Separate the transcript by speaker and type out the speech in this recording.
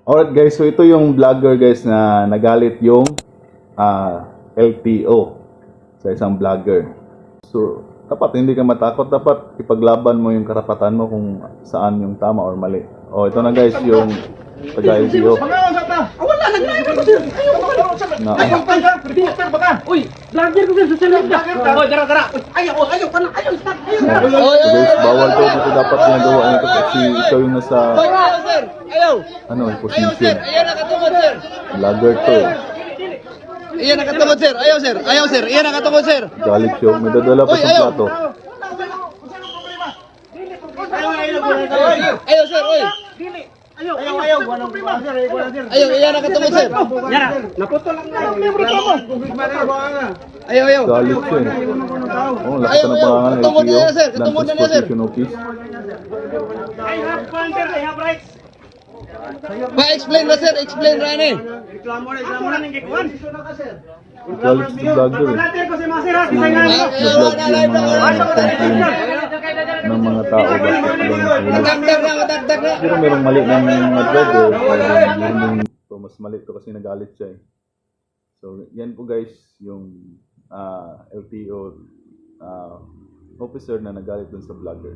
Speaker 1: Alright guys, so ito yung vlogger guys na nagalit yung ah, LTO sa isang vlogger. So, dapat hindi ka matakot, dapat ipaglaban mo yung karapatan mo kung saan yung tama or mali. Oh, ito na guys yung taga-LTO
Speaker 2: Wala, naglayan ako sir. Ayaw ko
Speaker 1: na
Speaker 2: Ayaw ka na. Reporter ba ka? Uy, vlogger ko sir, media. Uy, dara, dara. Uy, Ayaw, oh, ayaw ka na. Ayaw, stop. Ayaw na.
Speaker 1: Guys, bawal to dito dapat ginagawa nito kasi ikaw yung nasa
Speaker 3: Ayaw, sir! Ayaw!
Speaker 1: ano,
Speaker 3: Ayaw, sir!
Speaker 1: position.
Speaker 3: Ayaw nakatungod, sir!
Speaker 1: Vlogger to. eh.
Speaker 3: Iyan nakatungod, sir! Ayaw, sir! Ayaw, sir! Iyan nakatungod, sir!
Speaker 1: Galit siya. May dadala pa
Speaker 3: Uy,
Speaker 1: sa
Speaker 3: ayaw.
Speaker 1: plato.
Speaker 3: Ayaw, sir! Uy!
Speaker 2: Ayaw, ayaw, ayaw. Walang problema.
Speaker 3: Ayaw, iyan nakatungod, sir! Ayaw, ayaw!
Speaker 1: Galit siya. eh. Oh, lakas
Speaker 3: Ayaw,
Speaker 1: ng
Speaker 3: ayaw.
Speaker 1: pangalan ng
Speaker 3: Katungod na yan, sir. Katungod na yan, sir.
Speaker 1: Office.
Speaker 2: I have fun, sir. I have rights.
Speaker 3: Pa-explain na, sir! Explain na, eh!
Speaker 2: Reklamo na, reklamo na ng gikuan.
Speaker 1: Galit sa vlogger eh. Na-vlog yung mga ng mga tao. Nakahulog.
Speaker 3: Matagdag na, matagdag na!
Speaker 1: Siguro merong mali ng mga. Meron so, mas mali to kasi nagalit siya eh. So, yan po guys, yung ah, LTO ah, officer na nagalit dun sa vlogger.